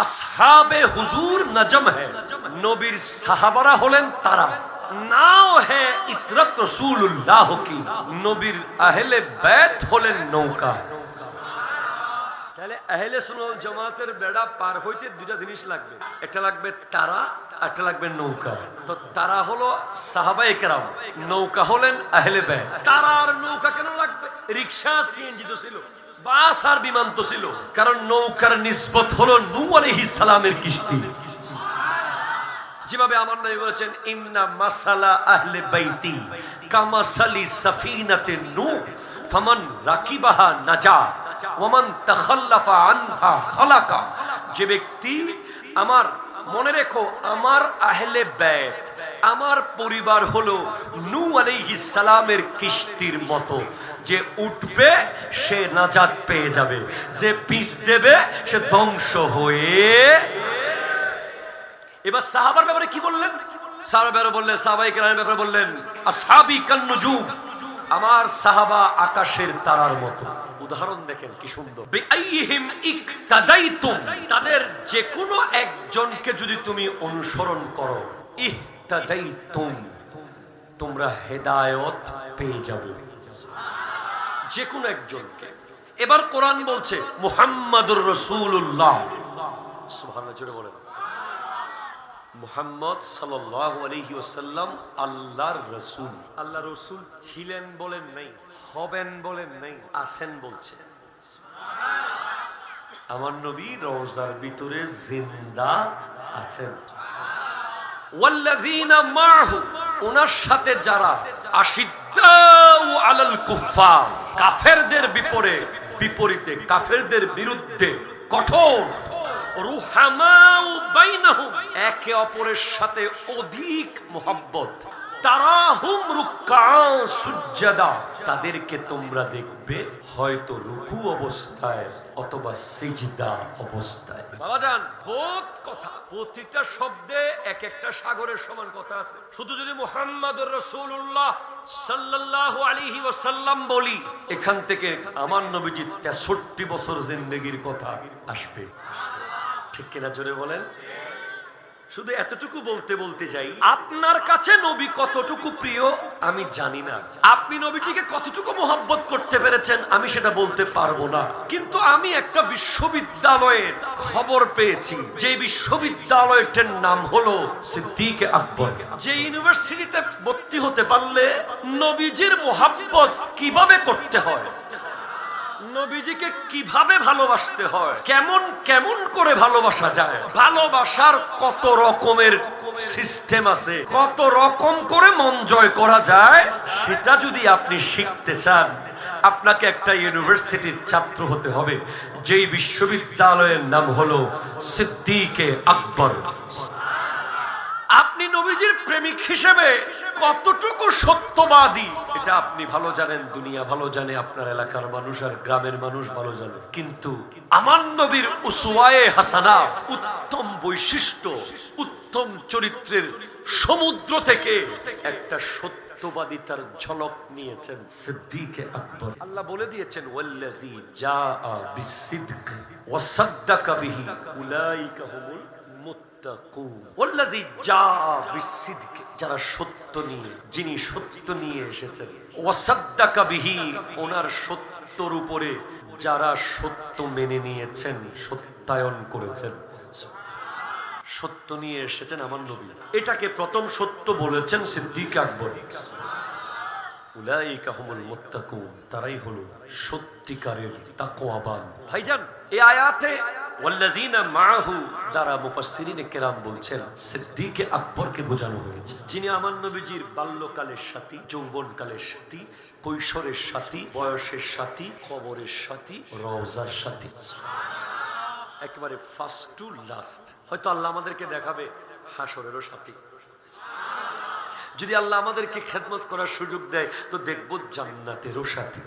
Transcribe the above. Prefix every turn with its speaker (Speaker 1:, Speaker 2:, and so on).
Speaker 1: আসহাবে হুজুর নজম হ্যাঁ নবীর সাহাবারা হলেন তারা। নাও হে ইতরত রসুল্লাহ কি। নবীর আহলে বেত হলেন নৌকা। তাহলে আহলে জামাতের বেড়া পার হইতে দুটা জিনিস লাগবে। একটা লাগবে তারা একটা লাগবে নৌকা। তো তারা হলো সাহাবা একরাম। নৌকা হলেন আহলে বে তারা আর নৌকা কেন লাগবে? রিক্সা, সিএনজি তো ছিল। বাস আর বিমান তো ছিল, কারণ নৌকার নিসবত হলো নূ আলাইহিস সালামের কিস্তি। যেভাবে আমার নবী বলেছেন, ইন্না মাসালা আহলে বাইতি কামাসালি সাফিনাতে নূহ ফামান রাকিবাহা নাজা ওমান তাখাল্লাফা আনহা খালাকা। যে ব্যক্তি আমার মনে রেখো, আমার আহলে বাইত আমার পরিবার হলো নু আলাইহিস সালামের কিস্তির মতো। যে উঠবে, সে নাজাত পেয়ে যাবে। যে পিস দেবে, সে ধ্বংস হয়ে এবার সাহাবার ব্যাপারে কি বললেন? সাহাবার ব্যাপারে বললেন, সাহাবাই কেরামের ব্যাপারে বললেন আসহাবি কান্নুজুম। আমার সাহাবা আকাশের তারার মতো। উদাহরণ দেখেন কি সুন্দর। তাদের যে কোনো একজনকে যদি তুমি অনুসরণ করো ইহতাদাইতুম তোমরা হেদায়ত পেয়ে যাবে। যে কোনো একজনকে। এবার কোরআন বলছে মুহাম্মাদুর সুবহানাল্লাহ জোরে বলেন। মুহাম্মদ সাল্লাল্লাহু আলাইহি ওয়াসাল্লাম আল্লাহর রাসূল। আল্লাহ রাসূল ছিলেন বলেন নাই হবেন বলেন নাই আছেন বলছে আমার নবী রওজার ভিতরে জিন্দা আছেন। ওয়াল্লাযীনা মাহু ওনার সাথে যারা আশিদ্দাউ আলাল কুফফার কাফেরদের বিপরে বিপরীতে কাফেরদের বিরুদ্ধে কঠোর রুহামাউ বাইনাহুম একে অপরের সাথে অধিক মোহাব্বত। সুজ্জাদা তাদেরকে তোমরা দেখবে হয়তো রুকু অবস্থায় অথবা সিজদা অবস্থায়। বোধ কথা। প্রতিটা শব্দে এক একটা সাগরের সমান কথা আছে। শুধু যদি মুহাম্মাদুর রাসূলুল্লাহ সাল্লাল্লাহু আলাইহি ওয়াসাল্লাম বলি এখান থেকে আমার নবীজি 63 বছর জিন্দেগীর কথা আসবে। ঠিক কিনা জোরে বলেন? শুধু এতটুকু বলতে বলতে যাই আপনার কাছে নবী কতটুকু প্রিয়? আমি জানি না। আপনি নবীজিকে কতটুকু মোহাব্বত করতে পেরেছেন আমি সেটা বলতে পারব না। কিন্তু আমি একটা বিশ্ববিদ্যালয়ের খবর পেয়েছি যে বিশ্ববিদ্যালয়টার নাম হলো সিদ্দিক আকবর। যে ইউনিভার্সিটিতে ভর্তি হতে পারলে নবীজির মোহাব্বত কীভাবে করতে হয়? নবীজিকে কীভাবে ভালোবাসতে হয়? কেমন কেমন করে ভালোবাসা যায়? ভালোবাসার কত রকমের সিস্টেম আছে? কত রকম করে মন জয় করা যায়? সেটা যদি আপনি শিখতে চান, আপনাকে একটা ইউনিভার্সিটির ছাত্র হতে হবে, যেই বিশ্ববিদ্যালয়ের নাম হলো সিদ্দিকে আকবর। নবীজির প্রেমিক হিসেবে কতটুকু সত্যবাদী? এটা আপনি ভালো জানেন, দুনিয়া ভালো জানে, আপনার এলাকার মানুষ আর গ্রামের মানুষ ভালো জানে। কিন্তু আমার নবীর উসওয়ায়ে হাসানা উত্তম বৈশিষ্ট্য, উত্তম চরিত্রের সমুদ্র থেকে একটা সত্যবাদিতার ঝলক নিয়েছেন সিদ্দিকে আকবর। আল্লাহ বলে দিয়েছেন, ওয়াল্লাযী জাআ বিসিদক ওয়া বিহি উলাইকা হুমুল মুত্তাকুন ওয়াল্লাযী জাআ বিসিদক যারা সত্য নিয়ে, যিনি সত্য নিয়ে এসেছেন। ওয়া বিহি, ওনার সত্যর উপরে যারা সত্য মেনে নিয়েছেন, সত্যায়ন করেছেন। সত্য নিয়ে এসেছেন আমার নবী। এটাকে প্রথম সত্য বলেছেন সিদ্দিক আকবর। তারাই হলো সত্যিকারের তাকওয়াবান। ভাইজান, এই আয়াতে দ্বারা কেরাম বলছেন, সিদ্দিকে আকবরকে যিনি বাল্যকালের সাথী সাথী, কৈশোরের সাথী, বয়সের সাথী সাথী সাথী। একেবারে ফার্স্ট লাস্ট হয়তো আল্লাহ আমাদেরকে দেখাবে হাসরেরও সাথী। যদি আল্লাহ আমাদেরকে খেদমত করার সুযোগ দেয়, তো দেখব জান্নাতেরও সাথে।